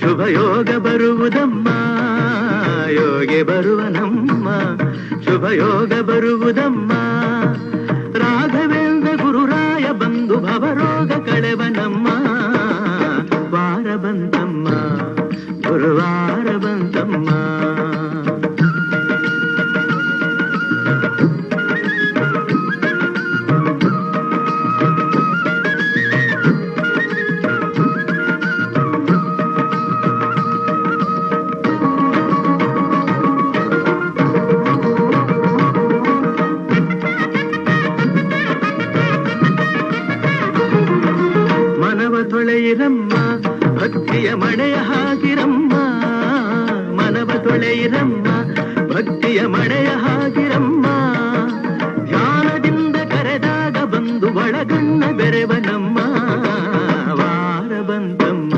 ಶುಭ ಯೋಗ ಬರುವುದಮ್ಮ, ಯೋಗಿ ಬರುವನಮ್ಮ ಶುಭಯೋಗ ಬರುವುದಮ್ಮ, ರಾಘವೇಂದ್ರ ಗುರುರಾಯ ಬಂಧು ಭವರೋಗ ಕಳೆವನಮ್ಮ ವಾರ ಬಂತಮ್ಮ, ಗುರುವಾರ ಬಂತಮ್ಮ. ತೊಳೆಯಿರಮ್ಮ, ಭಕ್ತಿಯ ಮಳೆಯ ಹಾಗಿರಮ್ಮ. ಮನವ ತೊಳೆಯಿರಮ್ಮ, ಭಕ್ತಿಯ ಮಳೆಯ ಹಾಗಿರಮ್ಮ. ಧ್ಯಾನದಿಂದ ಕರೆದಾಗ ಬಂದು ಒಳಗಣ್ಣ ಬೆರೆವನಮ್ಮ ವಾರ ಬಂತಮ್ಮ.